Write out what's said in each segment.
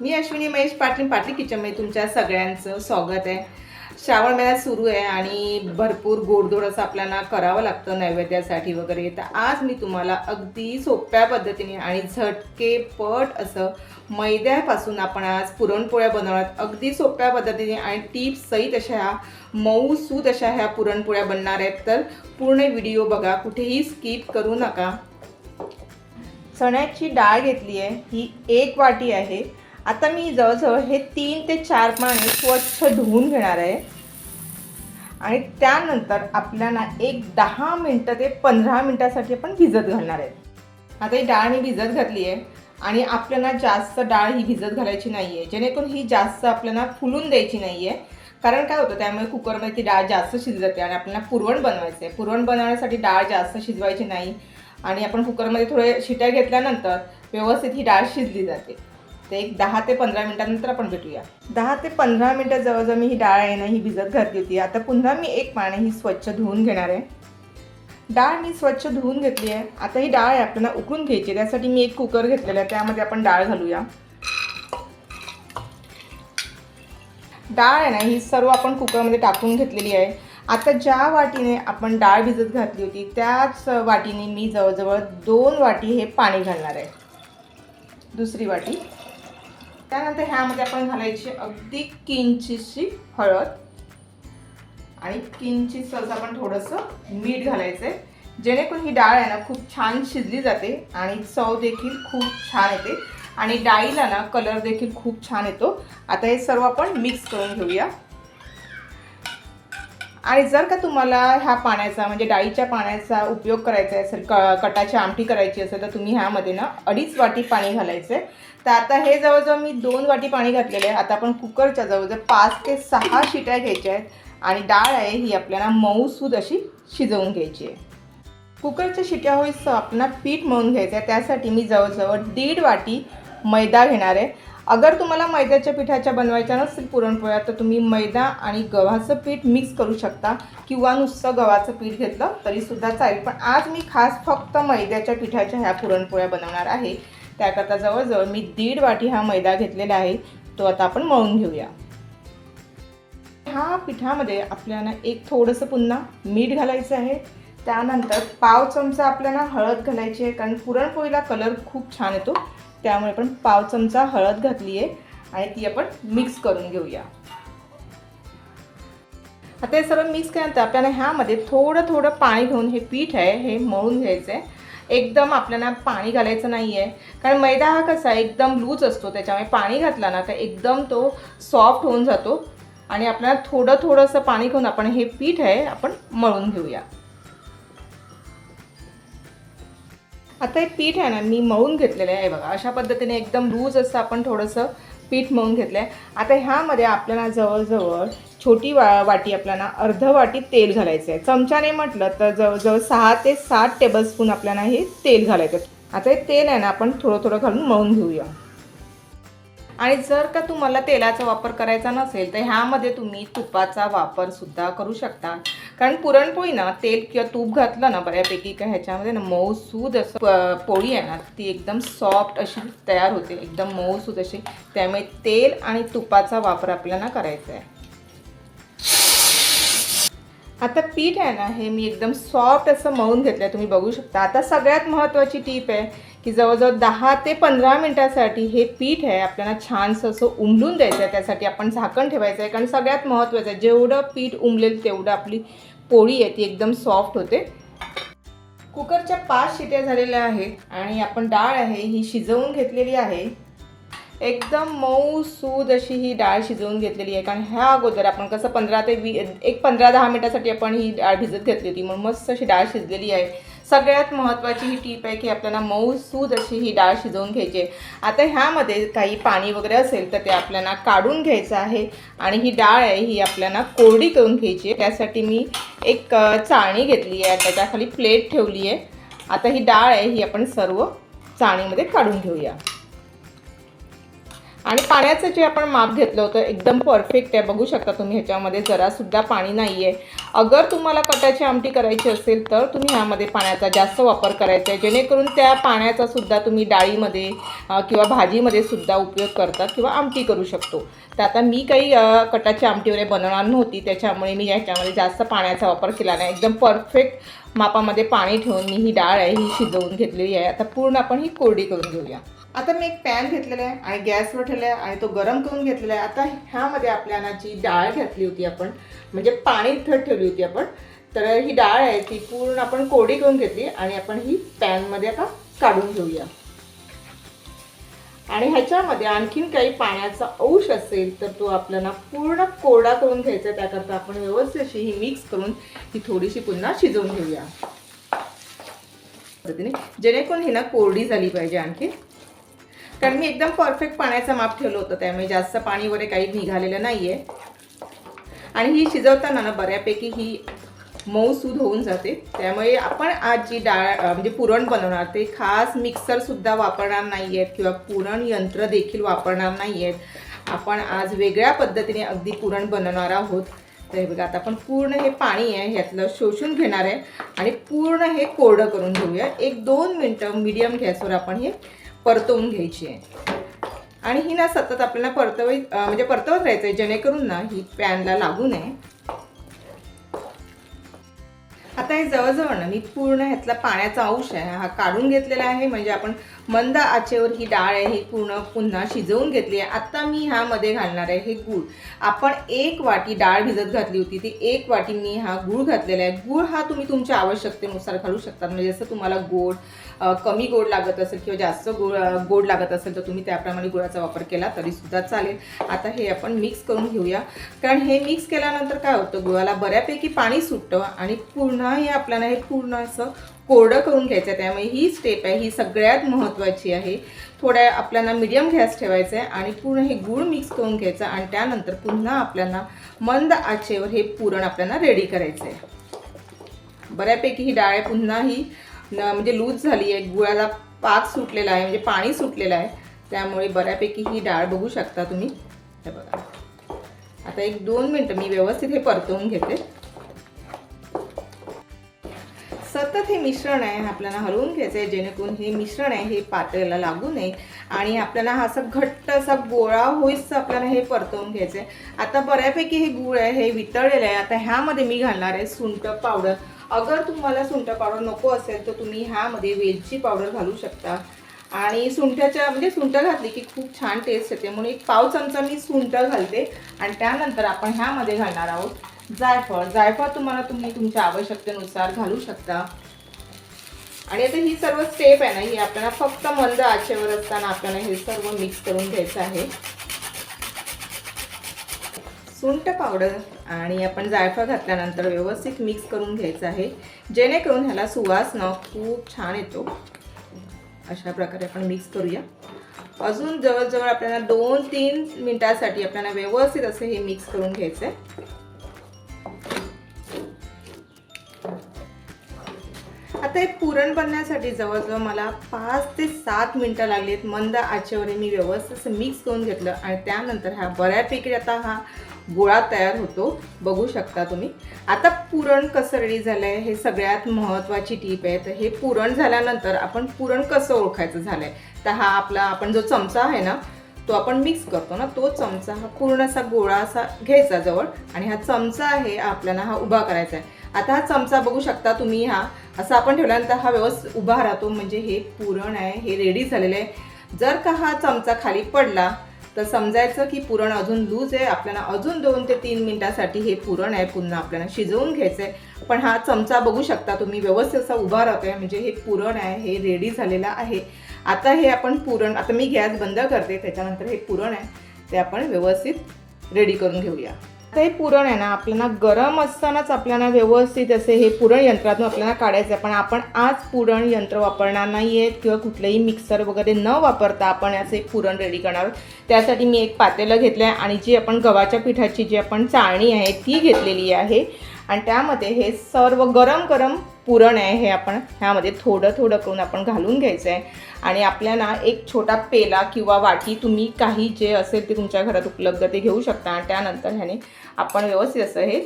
मी अश्विनी महेश पाटील पाटील किचनमध्ये तुमच्या सगळ्यांचं स्वागत आहे. श्रावण महिना सुरू आहे आणि भरपूर गोडधोड असं आपल्याला करावं लागतं नैवेद्यासाठी वगैरे. तर आज मी तुम्हाला अगदी सोप्या पद्धतीने आणि झटके पट असं मैद्यापासून आपण आज पुरणपोळ्या बनवणार अगदी सोप्या पद्धतीने आणि टिप्स सहित अशा ह्या मऊसूत अशा ह्या पुरणपोळ्या बनणार आहेत. तर पूर्ण व्हिडिओ बघा कुठेही स्किप करू नका. चण्याची डाळ घेतली आहे. ही एक वाटी आहे. आता मी जवळजवळ हे तीन ते चार पाणी स्वच्छ धुवून घेणार आहे. आणि त्यानंतर आपल्याला एक दहा मिनटं ते पंधरा मिनटासाठी आपण भिजत घालणार आहे. आता ही डाळ मी भिजत घातली आहे आणि आपल्याला जास्त डाळ ही भिजत घालायची नाही आहे जेणेकरून ही जास्त आपल्याला फुलून द्यायची नाही आहे कारण काय होतं त्यामुळे कुकरमध्ये ती डाळ जास्त शिजत जाते आणि आपल्याला पुरवण बनवायचं आहे पुरवण बनवण्यासाठी डाळ जास्त शिजवायची नाही. आणि आपण कुकरमध्ये थोडे शिट्या घेतल्यानंतर व्यवस्थित ही डाळ शिजली जाते. ते एक दहा ते पंधरा मिनटानंतर आपण भेटूया. दहा ते पंधरा मिनटं जवळजवळ मी ही डाळ आहे ना ही भिजत घातली होती. आता पुन्हा मी एक पाणी ही स्वच्छ धुवून घेणार आहे. डाळ मी स्वच्छ धुवून घेतली आहे. आता ही डाळ आहे आपल्याला उकळून घ्यायची त्यासाठी मी एक कुकर घेतलेला आहे. त्यामध्ये आपण डाळ घालूया. डाळ आहे ना ही सर्व आपण कुकरमध्ये टाकून घेतलेली आहे. आता ज्या वाटीने आपण डाळ भिजत घातली होती त्याच वाटीने मी जवळजवळ दोन वाटी हे पाणी घालणार आहे. दुसरी वाटी. त्यानंतर ह्यामध्ये आपण घालायची अगदी किंचितशी हळद. आणि किंचित असं आपण थोडंसं मीठ घालायचं आहे जेणेकरून ही डाळ आहे ना खूप छान शिजली जाते आणि चव देखील खूप छान येते. आणि डाळीला ना कलर देखील खूप छान येतो. आता हे सर्व आपण मिक्स करून घेऊया. आणि जर का तुम्हाला ह्या पाण्याचा म्हणजे डाळीच्या पाण्याचा उपयोग करायचा असेल क कटाची आमटी करायची असेल तर तुम्ही ह्यामध्ये ना अडीच वाटी पाणी घालायचं. आहे तर आता हे जवळजवळ मी दोन वाटी पाणी घातलेलं आहे. आता आपण कुकरच्या जवळजवळ पाच ते सहा शिट्या घ्यायच्या आहेत. आणि डाळ आहे ही आपल्याला मऊसूद अशी शिजवून घ्यायची आहे. कुकरच्या शिट्या होईस आपल्याला पीठ मळून घ्यायचं आहे. त्यासाठी मी जवळजवळ दीड वाटी मैदा घेणार आहे. अगर तुम्हाला मैद्याच्या पिठाच्या बनवायच्या नसतील पुरणपोळ्या तर तुम्ही मैदा आणि गव्हाचं पीठ मिक्स करू शकता किंवा नुसतं गव्हाचं पीठ घेतलं तरीसुद्धा चालेल. पण आज मी खास फक्त मैद्याच्या पिठाच्या ह्या पुरणपोळ्या बनवणार आहे. त्याकरता जवळजवळ मी दीड वाटी हा मैदा घेतलेला आहे. तो आता आपण मळून घेऊया. ह्या पिठामध्ये आपल्याला एक थोडंसं पुन्हा मीठ घालायचं आहे. त्यानंतर पाव चमचा आपल्याला हळद घालायची आहे कारण पुरणपोळीला कलर खूप छान येतो. त्यामुळे आपण पाव चमचा हळद घातली आहे आणि ती आपण मिक्स करून घेऊया. आता हे सर्व मिक्स केल्यानंतर आपल्याला ह्यामध्ये थोडं थोडं पाणी घेऊन हे पीठ आहे हे मळून घ्यायचं आहे एकदम आपल्याला पाणी घालायचं नाही आहे कारण मैदा हा कसा आहे एकदम लूज असतो त्याच्यामुळे पाणी घातला ना तर एकदम तो सॉफ्ट होऊन जातो. आणि आपल्याला थोडं थोडंसं पाणी घेऊन आपण हे पीठ आहे आपण मळून घेऊया. आता हे पीठ आहे ना मी मळून घेतलेलं आहे बघा. अशा पद्धतीने एकदम लूज असं आपण थोडंसं पीठ मळून घेतलं आहे आता ह्यामध्ये आपल्याला जवळजवळ छोटी वा वाटी आपल्याला अर्ध वाटी तेल घालायचं आहे चमच्याने म्हटलं तर जवळजवळ सहा ते सात टेबलस्पून आपल्याला हे तेल घालायचं आहे आता हे तेल आहे ना आपण थोडं थोडं घालून मळून घेऊया. आणि जर का तुम्हाला तेलाचा वापर करायचा नसेल तर ह्यामध्ये तुम्ही तुपाचा वापर सुद्धा करू शकता. कारण पुरणपोळी ना तेल किंवा तूप घातलं ना बऱ्यापैकी का ह्याच्यामध्ये ना मऊसूद असं पोळी आहे ना ती एकदम सॉफ्ट अशी तयार होते. एकदम मऊसूद अशी. त्यामुळे तेल आणि तुपाचा वापर आपल्याला करायचा आहे. आता पीठ आहे ना हे मी एकदम सॉफ्ट असं मळून घेतलं आहे तुम्ही बघू शकता. आता सगळ्यात महत्त्वाची टीप आहे की जवळजवळ दहा ते पंधरा मिनटासाठी हे पीठ आहे आपल्याला छानसं असं उमलून द्यायचं आहे त्यासाठी आपण झाकण ठेवायचं आहे कारण सगळ्यात महत्त्वाचं आहे जेवढं पीठ उमलेल तेवढं आपली पोळी आहे ती एकदम सॉफ्ट होते. कुकरच्या पाच शिट्या झालेल्या आहेत आणि आपण डाळ आहे ही शिजवून घेतलेली आहे. एकदम मऊ सूद अशी ही डाळ शिजवून घेतलेली आहे कारण ह्या अगोदर आपण कसं पंधरा ते वी एक पंधरा दहा मिनटासाठी आपण ही डाळ भिजत घेतली होती म्हणून मस्त अशी डाळ शिजलेली आहे. सगळ्यात महत्त्वाची ही टीप आहे की आपल्याला मऊ सूद अशी ही डाळ शिजवून घ्यायची. आहे आता ह्यामध्ये काही पाणी वगैरे असेल तर ते आपल्याला काढून घ्यायचं आहे आणि ही डाळ आहे ही आपल्याला कोरडी करून घ्यायची आहे. त्यासाठी मी एक चाळणी घेतली आहे. त्याच्याखाली प्लेट ठेवली आहे. आता ही डाळ आहे ही आपण सर्व चाळणीमध्ये काढून घेऊया. आणि पाण्याचं जे आपण माप घेतलं होतं एकदम परफेक्ट आहे. बघू शकता तुम्ही ह्याच्यामध्ये जरासुद्धा पाणी नाही आहे अगर तुम्हाला कटाची आमटी करायची असेल तर तुम्ही ह्यामध्ये पाण्याचा जास्त वापर करायचा आहे. जेणेकरून त्या पाण्याचा सुद्धा तुम्ही डाळीमध्ये किंवा भाजीमध्ये सुद्धा उपयोग करता किंवा आमटी करू शकतो. तर आता मी काही कटाची आमटी वगैरे बनवणार नव्हती. त्याच्यामुळे मी ह्याच्यामध्ये जास्त पाण्याचा वापर केला नाही. एकदम परफेक्ट मापामध्ये पाणी ठेवून मी ही डाळ आहे ही शिजवून घेतलेली आहे. आता पूर्ण आपण ही कोरडी करून घेऊया. आता मी एक पॅन घेतलेला आहे आणि गॅसवर ठेवला आहे आणि तो गरम करून घेतलेला आहे. आता ह्यामध्ये आपल्या अनाची डाळ घातली होती आपण. म्हणजे पाणी थट ठेवली होती आपण. तर ही डाळ आहे ती पूर्ण आपण कोरडी करून घेतली आणि आपण ही पॅनमध्ये आता काढून घेऊया. आणि ह्याच्यामध्ये आणखीन काही पाण्याचा अंश असेल तर तो आपल्याला पूर्ण कोरडा करून घ्यायचा त्याकरता आपण व्यवस्थित अशी ही मिक्स करून ही थोडीशी पुन्हा शिजवून घेऊया. पद्धतीने. जेणेकरून ही ना कोरडी झाली पाहिजे आणखी कारण मी एकदम परफेक्ट पाण्याचं माप ठेवलं होतं त्यामुळे जास्त पाणी वगैरे काही निघालेलं नाही आहे आणि ही शिजवताना ना बऱ्यापैकी ही मऊसूद होऊन जाते. त्यामुळे आपण आज जी डाळ म्हणजे पुरण बनवणार ते खास मिक्सरसुद्धा वापरणार नाही आहेत किंवा पुरण यंत्र देखील वापरणार नाही आहेत आपण आज वेगळ्या पद्धतीने अगदी पुरण बनवणार आहोत. तर हे बघा आता आपण पूर्ण हे पाणी आहे ह्यातलं शोषून घेणार आहे आणि पूर्ण हे कोरडं करून घेऊया. एक दोन मिनटं मीडियम गॅसवर आपण हे परतवून घ्यायची आहे. आणि ही ना सतत आपल्याला परतवी म्हणजे परतवत राहायचं आहे जेणेकरून ना ही पॅनला लागू नये. आता हे जवळजवळ ना मी पूर्ण ह्यातला पाण्याचा अंश आहे हा काढून घेतलेला आहे म्हणजे आपण मंद आचेवर ही डाळ आहे ही पूर्ण पुन्हा शिजवून घेतली आहे. आता मी ह्यामध्ये घालणार आहे हे गूळ. आपण एक वाटी डाळ भिजत घातली होती ती एक वाटी मी हा गूळ घातलेला आहे. गूळ हा तुम्ही तुमच्या आवश्यकतेनुसार घालू शकता म्हणजे जसं तुम्हाला गोड कमी गोड लागत असेल किंवा जास्त गोड गोड लागत असेल तर तुम्ही त्याप्रमाणे गुळाचा वापर केला तरीसुद्धा चालेल. आता हे आपण मिक्स करून घेऊया. कारण हे मिक्स केल्यानंतर काय होतं गुळाला बऱ्यापैकी पाणी सुटतं आणि पुन्हा हे आपल्याला हे पूर्ण असं कोरडं करून घ्यायचं आहे त्यामुळे ही स्टेप आहे ही सगळ्यात महत्त्वाची आहे. थोड्या आपल्याला मिडियम गॅस ठेवायचा आहे आणि पूर्ण हे गूळ मिक्स करून घ्यायचं आणि त्यानंतर पुन्हा आपल्याला मंद आचेवर हे पुरण आपल्याला रेडी करायचं आहे बऱ्यापैकी ही डाळ पुन्हा ही न म्हणजे लूज झाली आहे. गुळाला पाक सुटलेला आहे म्हणजे पाणी सुटलेलं आहे. त्यामुळे बऱ्यापैकी ही डाळ बघू शकता तुम्ही. हे बघा. आता एक दोन मिनटं मी व्यवस्थित हे परतवून घेते. सतत हे मिश्रण आहे आपल्याला हलवून घ्यायचं आहे जेणेकरून हे मिश्रण आहे हे पातळीला लागू नये. आणि आपल्याला हा असा घट्ट असा गोळा होईस आपल्याला हे परतवून घ्यायचं आहे आता बऱ्यापैकी हे गूळ आहे हे वितळलेलं आहे. आता ह्यामध्ये मी घालणार आहे सुंठ पावडर. अगर तुम्हाला सुंठ पावडर नको असेल तर तुम्ही ह्यामध्ये वेलची पावडर घालू शकता. आणि सुंठ्याच्या म्हणजे सुंठ घातली की खूप छान टेस्ट येते. म्हणून एक पाव चमचा मी सुंठ घालते. आणि त्यानंतर आपण ह्यामध्ये घालणार आहोत जायफळ. जायफळ तुम्हाला तुम्ही तुमच्या आवश्यकतेनुसार घालू शकता. आणि आता ही सर्व स्टेप आहे ना ही आपल्याला फक्त मंद आचेवर असताना आपल्याला हे सर्व मिक्स करून घ्यायचं आहे. सुंठ पावडर आणि आपण जायफळ घातल्यानंतर व्यवस्थित मिक्स करून घ्यायचं आहे. जेणेकरून ह्याला सुवास न खूप छान येतो. अशा प्रकारे आपण मिक्स करूया. अजून जवळजवळ आपल्याला दोन तीन मिनटासाठी आपल्याला व्यवस्थित असं हे मिक्स करून घ्यायचं आहे आता हे पुरण बनण्यासाठी जवळजवळ मला पाच ते सात मिनटं लागली आहेत मंद आचेवर मी व्यवस्थित असं मिक्स करून घेतलं आणि त्यानंतर हा बऱ्यापैकी आता हा गोळा तयार होतो. बघू शकता तुम्ही. आता पुरण कसं रेडी झालं आहे हे सगळ्यात महत्त्वाची टीप आहे. तर हे पुरण झाल्यानंतर आपण पुरण कसं ओळखायचं झालं आहे तर हा आपला आपण जो चमचा आहे ना तो आपण मिक्स करतो ना. तो चमचा हा पूर्ण असा गोळा असा घ्यायचा जवळ आणि हा चमचा आहे आपल्याला हा उभा करायचा आहे. आता हा चमचा बघू शकता तुम्ही हा. असा आपण ठेवल्यानंतर हा व्यवस्थित उभा राहतो. म्हणजे हे पुरण आहे हे रेडी झालेलं आहे. जर का हा चमचा खाली पडला तर समजायचं की पुरण अजून लूज आहे. आपल्याला अजून दोन ते तीन मिनटासाठी हे पुरण आहे. पुन्हा आपल्याला शिजवून घ्यायचं आहे पण हा चमचा बघू शकता तुम्ही व्यवस्थित असा उभा राहतो आहे म्हणजे हे पुरण आहे हे रेडी झालेलं आहे. आता हे आपण पुरण आता मी गॅस बंद करते. त्याच्यानंतर हे पुरण आहे. ते आपण व्यवस्थित रेडी करून घेऊया. ते पुरण आहे ना आपल्याला गरम असतानाच आपल्याला व्यवस्थित असे हे पुरण यंत्रातून आपल्याला काढायचं आहे. पण आपण आज पुरण यंत्र वापरणार नाही आहेत किंवा कुठलंही मिक्सर वगैरे न वापरता आपण असे पुरण रेडी करणार त्यासाठी मी एक पातेलं घेतलं आहे आणि जी आपण गव्हाच्या पिठाची जी आपण चाळणी आहे ती घेतलेली आहे. आणि त्यामध्ये हे सर्व गरम गरम पुरण आहे हे आपण ह्यामध्ये थोडं थोडं करून आपण घालून घ्यायचं आहे आणि आपल्याला एक छोटा पेला किंवा वाटी तुम्ही काही जे असेल ते तुमच्या घरात उपलब्ध ते घेऊ शकता. आणि त्यानंतर ह्याने आपण व्यवस्थित असं हे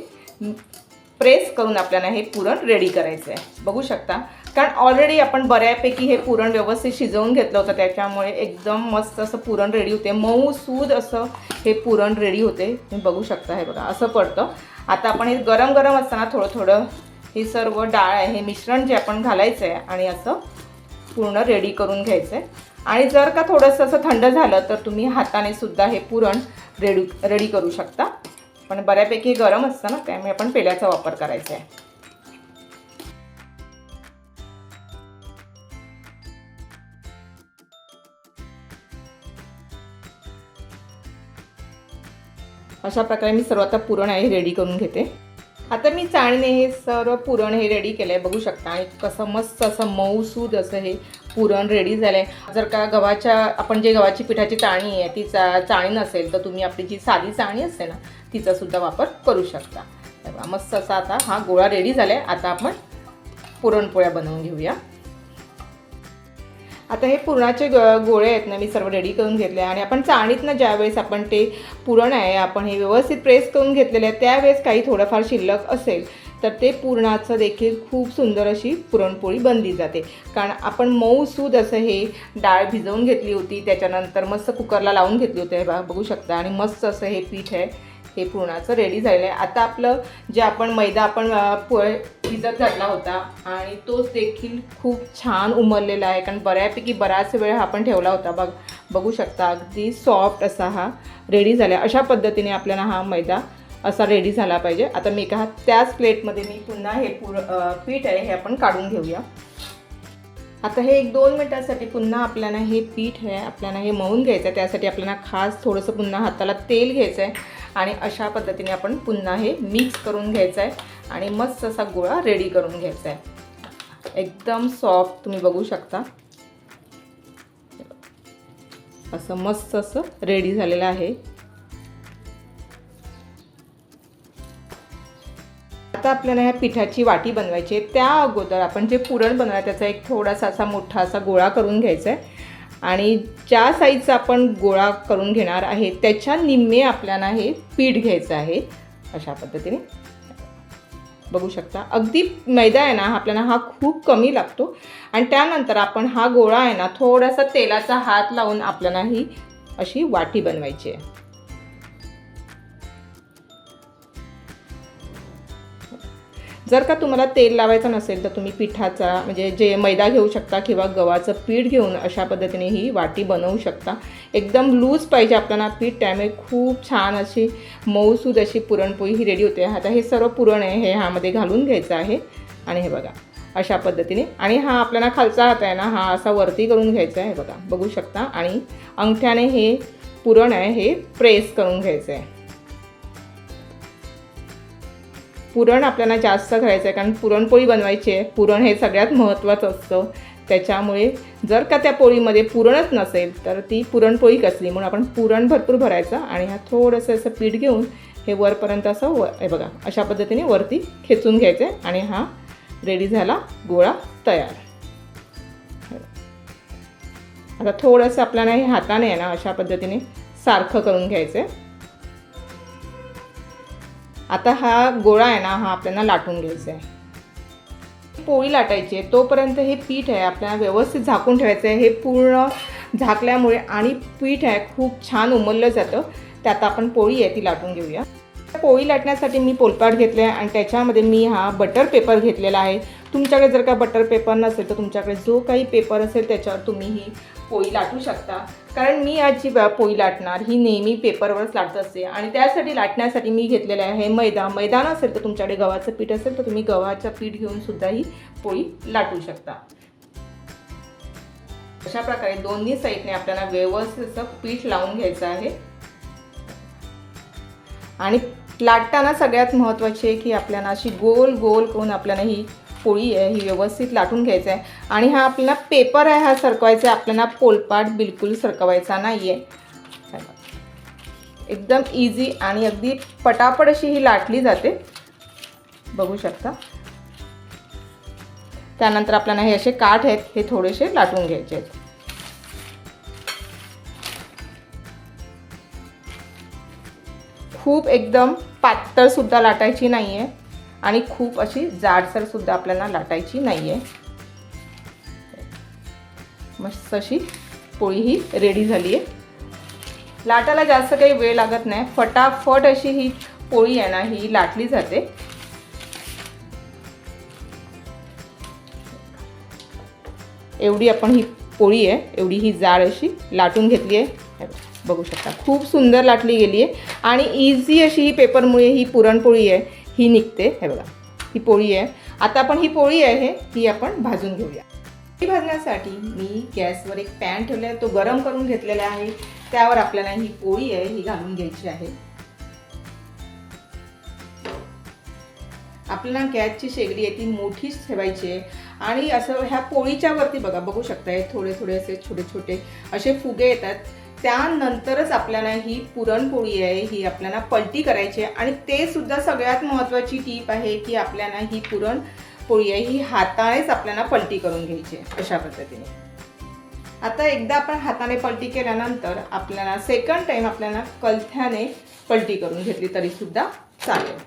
प्रेस करून आपल्याला हे पुरण रेडी करायचं आहे बघू शकता. कारण ऑलरेडी आपण बऱ्यापैकी हे पुरण व्यवस्थित शिजवून घेतलं होतं त्याच्यामुळे एकदम मस्त असं पुरण रेडी होते. मऊ सूद असं हे पुरण रेडी होते. तुम्ही बघू शकता हे बघा असं पडतं. आता आपण हे गरम गरम असताना थोडं थोडं ही सर्व डाळ आहे हे मिश्रण जे आपण घालायचं आहे आणि असं पूर्ण रेडी करून घ्यायचं आहे आणि जर का थोडंसं असं थंड झालं तर तुम्ही हाताने सुद्धा हे पुरण रेडी रेडी करू शकता. पण बऱ्यापैकी गरम असतं ना त्यामुळे आपण पेल्याचा वापर करायचा आहे अशा प्रकारे मी सर्व आता पुरण आहे रेडी करून घेते. आता मी चाळणे हे सर्व पुरण हे रेडी केलं आहे बघू शकता. आणि कसं मस्त असं मऊसूद असं हे पुरण रेडी झालं आहे जर का गव्हाच्या आपण जे गव्हाची पिठाची चाळणी आहे ती चा चाळणी नसेल तर तुम्ही आपली जी साधी चाळणी असते ना तिचासुद्धा वापर करू शकता. मस्त असा आता हा गोळा रेडी झाला आहे आता आपण पुरणपोळ्या बनवून घेऊया. आता हे पुरणाचे ग गोळे आहेत ना मी सर्व रेडी करून घेतले आणि आपण चाळणीतनं ज्यावेळेस आपण ते पुरण आहे आपण हे व्यवस्थित प्रेस करून घेतलेले आहे त्यावेळेस काही थोडंफार शिल्लक असेल तर ते पुरणाचं देखील खूप सुंदर अशी पुरणपोळी बनली जाते. कारण आपण मऊ सूद असं हे डाळ भिजवून घेतली होती त्याच्यानंतर मस्त कुकरला लावून घेतली होती हे बघू शकता. आणि मस्त असं हे पीठ आहे. हे पुरणाचं रेडी झालेलं आहे. आता आपलं जे आपण मैदा आपण अ, भिजत घातला होता आणि तोच देखील खूप छान उमरलेला आहे. कारण बऱ्यापैकी बराच वेळ हा आपण ठेवला होता. बघ बघू शकता अगदी सॉफ्ट असा हा रेडी झाला. अशा पद्धतीने आपल्याला हा मैदा असा रेडी झाला पाहिजे. आता मी का त्याच प्लेटमध्ये मी पुन्हा हे पुर पीठ आहे हे आपण काढून घेऊया. आता हे एक दोन मिनटासाठी पुन्हा आपल्याला हे पीठ आहे आपल्याला हे मळून घ्यायचं आहे त्यासाठी आपल्याला खास थोडंसं पुन्हा हाताला तेल घ्यायचं आहे आणि अशा पद्धतीने आपण पुन्हा हे मिक्स करून घ्यायचं आहे आणि मस्त असा गोळा रेडी करून घ्यायचा आहे एकदम सॉफ्ट तुम्ही बघू शकता. असं मस्त असं रेडी झालेलं आहे. आता आपल्याला ह्या पिठाची वाटी बनवायची आहे. त्या अगोदर आपण जे पुरण बनवाय त्याचा एक थोडासा असा मोठा असा गोळा करून घ्यायचा आहे आणि ज्या साईजचा आपण गोळा करून घेणार आहे त्याच्या निम्मे आपल्याला हे पीठ घ्यायचं आहे. अशा पद्धतीने. बघू शकता. अगदी मैदा आहे ना आपल्याला हा खूप कमी लागतो. आणि त्यानंतर आपण हा गोळा आहे ना थोडासा तेलाचा हात लावून आपल्याला ही अशी वाटी बनवायची आहे. जर का तुम्हाला तेल लावायचं नसेल तर तुम्ही पिठाचा म्हणजे जे मैदा घेऊ शकता किंवा गव्हाचं पीठ घेऊन अशा पद्धतीने ही वाटी बनवू शकता. एकदम लूज पाहिजे आपल्याला पीठ त्यामुळे खूप छान अशी मऊसूद अशी पुरणपोळी ही रेडी होते. आता हे सर्व पुरण आहे हे ह्यामध्ये घालून घ्यायचं आहे. आणि हे बघा अशा पद्धतीने. आणि हा आपल्याला खालचा हात आहे ना हा असा वरती करून घ्यायचा आहे बघा. बघू शकता. आणि अंगठ्याने हे पुरण आहे हे प्रेस करून घ्यायचं आहे. पुरण आपल्याला जास्त करायचं आहे कारण पुरणपोळी बनवायची आहे. पुरण हे सगळ्यात महत्त्वाचं असतं. त्याच्यामुळे जर का त्या पोळीमध्ये पुरणच नसेल तर ती पुरणपोळी कसली? म्हणून आपण पुरण भरपूर भरायचं आणि हा थोडंसं असं पीठ घेऊन हे वरपर्यंत असं व हे बघा अशा पद्धतीने वरती खेचून घ्यायचं आहे आणि हा रेडी झाला गोळा तयार. आता थोडंसं आपल्याला हे हाताने आहे ना अशा पद्धतीने सारखं करून घ्यायचं आहे आता हा गोळा आहे ना हा आपल्याला लाटून घ्यायचा आहे. पोळी लाटायची आहे तोपर्यंत हे पीठ आहे आपल्याला व्यवस्थित झाकून ठेवायचं आहे. हे पूर्ण झाकल्यामुळे आणि पीठ आहे खूप छान उमललं जातं. त्यात आपण पोळी आहे ती लाटून घेऊया. पोळी लाटण्यासाठी मी पोलपाट घेतले आहे आणि त्याच्यामध्ये मी हा बटर पेपर घेतलेला आहे. तुमच्याकडे जर का बटर पेपर नसेल तर तुमच्याकडे जो काही पेपर असेल त्याच्यावर तुम्ही ही पोळी लाटू शकता. कारण मी आज जी पोळी लाटणार ही नेहमी पेपरवरच लाटत असते. आणि त्यासाठी लाटण्यासाठी मी घेतलेलं आहे मैदा. मैदा नसेल तर तुमच्याकडे गव्हाचं पीठ असेल तर तुम्ही गव्हाचं पीठ घेऊन सुद्धा ही पोळी लाटू शकता. अशा प्रकारे दोन्ही साईडने आपल्याला व्यवस्थित असं पीठ लावून घ्यायचं आहे. आणि लाटताना सगळ्यात महत्त्वाची आहे की आपल्याला अशी गोल गोल करून आपल्याला ही पोळी आहे ही व्यवस्थित लाटून घ्यायचं आहे. आणि हा आपल्याला पेपर आहे हा सरकवायचा आहे. आपल्याला पोलपाट बिलकुल सरकवायचा नाही आहे एकदम इझी आणि अगदी पटापट अशी ही लाटली जाते. बघू शकता. त्यानंतर आपल्याला हे असे काठ आहेत हे थोडेसे लाटून घ्यायचे आहेत. खूप एकदम पातळसुद्धा लाटायची नाही आहे आणि खूप अशी जाडसरसुद्धा आपल्याला लाटायची नाही आहे मस्त अशी पोळी ही रेडी झाली आहे लाटायला जास्त काही वेळ लागत नाही. फटाफट अशी ही पोळी आहे ना ही लाटली जाते. एवढी आपण ही पोळी आहे एवढी ही जाड अशी लाटून घेतली आहे बघू शकता. खूप सुंदर लाटली गेली आहे आणि इझी अशी ही पेपरमुळे ही पुरणपोळी आहे. ही निघते हे बघा. ही पोळी आहे. आता आपण ही पोळी आहे ही आपण भाजून घेऊया. ही भाजण्यासाठी मी गॅसवर एक पॅन ठेवला आहे तो गरम करून घेतलेला आहे. त्यावर आपल्याला ही पोळी आहे ही घालून घ्यायची आहे. आपल्याला गॅसची शेगडी आहे ती मोठीच ठेवायची आहे. आणि असं ह्या पोळीच्या वरती बघा बघू शकताय थोडे थोडे असे छोटे छोटे असे फुगे येतात. त्यानंतरच आपल्याला ही पुरणपोळी आहे ही आपल्याला पलटी करायची आहे. आणि ते सुद्धा सगळ्यात महत्त्वाची टीप आहे की आपल्याला ही पुरणपोळी आहे ही हातानेच आपल्याला पलटी करून घ्यायची आहे अशा पद्धतीने. आता एकदा आपण हाताने पलटी केल्यानंतर आपल्याला सेकंड टाइम आपल्याला कलथ्याने पलटी करून घेतली तरीसुद्धा चालेल.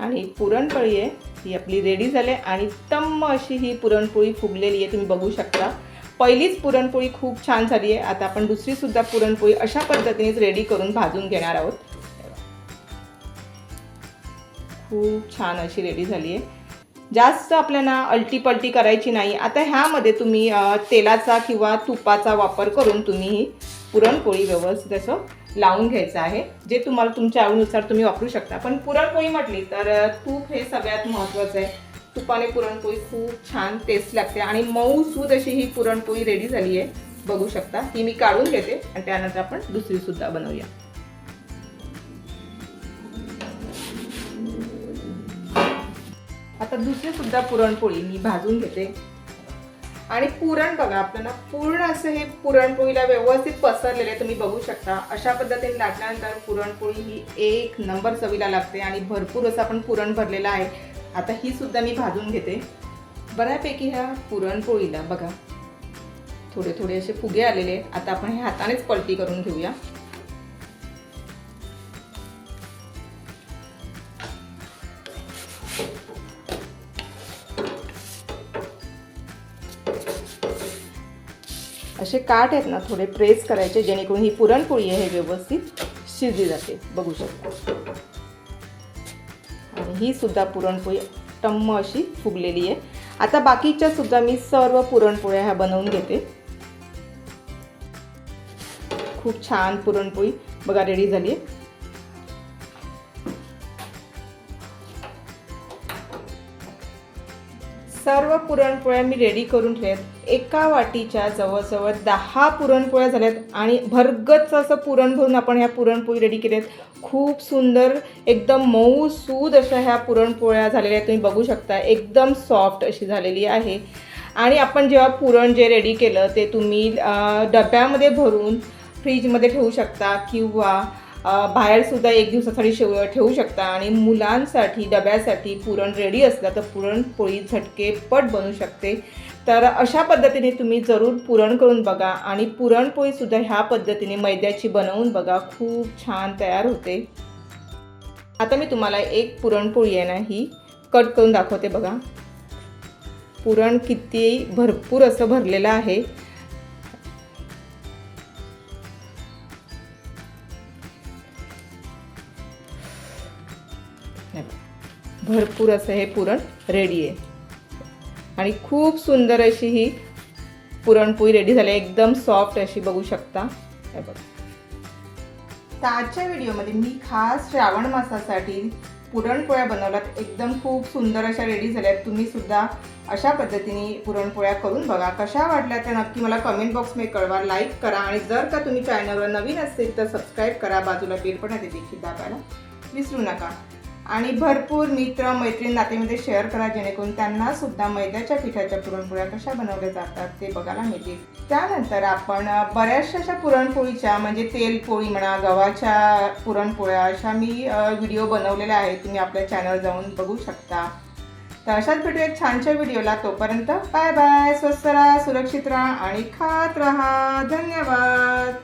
आणि पुरणपोळी आहे ही आपली रेडी झाली आणि तम्म अशी ही पुरणपोळी फुगलेली आहे. तुम्ही बघू शकता. पहिलीच पुरणपोळी खूप छान झाली आहे. आता आपण दुसरीसुद्धा पुरणपोळी अशा पद्धतीनेच रेडी करून भाजून घेणार आहोत. खूप छान अशी रेडी झाली आहे. जास्त आपल्याला अल्टीपल्टी करायची नाही. आता ह्यामध्ये तुम्ही तेलाचा किंवा तुपाचा वापर करून तुम्ही ही पुरणपोळी व्यवस्थित असं लावून घ्यायचं आहे. जे तुम्हाला तुमच्या आवडीनुसार तुम्ही वापरू शकता. पण पुरणपोळी म्हटली तर तूप हे सगळ्यात महत्त्वाचं आहे. तुपाने पुरणपोळी खूप छान टेस्ट लागते आणि मऊ सूद अशी ही पुरणपोळी रेडी झाली आहे. बघू शकता. ही मी काढून घेते आणि त्यानंतर आपण दुसरी सुद्धा बनवूया. आता दुसरी सुद्धा पुरणपोळी मी भाजून घेते. आणि पुरण बघा आपल्याला पूर्ण असं हे पुरणपोळीला व्यवस्थित पसरलेले तुम्ही बघू शकता. अशा पद्धतीने लाटल्यानंतर पुरणपोळी ही एक नंबर चवीला लागते आणि भरपूर असं आपण पुरण भरलेलं आहे. आता ही सुद्धा मी भाजून घेते. बऱ्यापैकी ह्या पुरणपोळीला बघा थोडे थोडे असे फुगे आलेले आहेत. आता आपण हे हातानेच पलटी करून घेऊया. असे काठ आहेत ना थोडे प्रेस करायचे जेणेकरून ही पुरणपोळी आहे हे व्यवस्थित शिजली जाते. बघू शकता. आणि ही सुद्धा पुरणपोळी टम्म अशी फुगलेली आहे. आता बाकीच्या सुद्धा मी सर्व पुरणपोळ्या ह्या बनवून घेते. खूप छान पुरणपोळी बघा रेडी झाली आहे. सर्व पुरणपोळ्या मी रेडी करून ठेवल्यात. एका वाटीच्या जवळजवळ दहा पुरणपोळ्या झाल्यात आणि भरगच असं पुरण भरून आपण ह्या पुरणपोळी रेडी केल्यात. खूप सुंदर एकदम मऊ सूद अशा ह्या पुरणपोळ्या झालेल्या आहेत. तुम्ही बघू शकता एकदम सॉफ्ट अशी झालेली आहे. आणि आपण जेव्हा पुरण जे रेडी केलं ते तुम्ही डब्यामध्ये भरून फ्रीजमध्ये ठेवू शकता किंवा बाहेरसुद्धा एक दिवसासाठी शेव ठेवू शकता आणि मुलांसाठी डब्यासाठी पुरण रेडी असलं तर पुरणपोळी झटके पट बनू शकते. तर अशा पद्धतीने तुम्ही जरूर पुरण करून बघा आणि पुरणपोळीसुद्धा ह्या पद्धतीने मैद्याची बनवून बघा. खूप छान तयार होते. आता मी तुम्हाला एक पुरणपोळी आहे ना ही कट करून दाखवते बघा. पुरण किती भरपूर असं भरलेलं आहे. भरपूर असं हे पुरण रेडी आहे. आणि खूप सुंदर अशी ही पुरणपोळी रेडी झाली आहे. एकदम सॉफ्ट अशी बघू शकता. हे बघा. तर आजच्या व्हिडिओमध्ये मी खास श्रावण मासासाठी पुरणपोळ्या बनवल्यात. एकदम खूप सुंदर अशा रेडी झाल्यात तुम्ही सुद्धा अशा पद्धतीने पुरणपोळ्या करून बघा. कशा वाटल्या त्या नक्की मला कमेंट बॉक्समध्ये कळवा. लाईक करा आणि जर का तुम्ही चॅनलवर नवीन असतील तर सबस्क्राईब करा. बाजूला बेल पण देखील दाबायला विसरू नका. आणि भरपूर मित्र मैत्रीण नातेमध्ये शेअर करा जेणेकरून त्यांना सुद्धा मैद्याच्या पिठाच्या पुरणपोळ्या कशा बनवल्या जातात ते बघायला मिळतील. त्यानंतर आपण बऱ्याचशा अशा पुरणपोळीच्या म्हणजे तेलपोळी म्हणा गव्हाच्या पुरणपोळ्या अशा मी व्हिडिओ बनवलेल्या आहेत. तुम्ही आपल्या चॅनल जाऊन बघू शकता. तर अशाच भेटू एक छानशा व्हिडिओला तोपर्यंत बाय बाय स्वस्त राहा सुरक्षित राहा आणि खात राहा. धन्यवाद.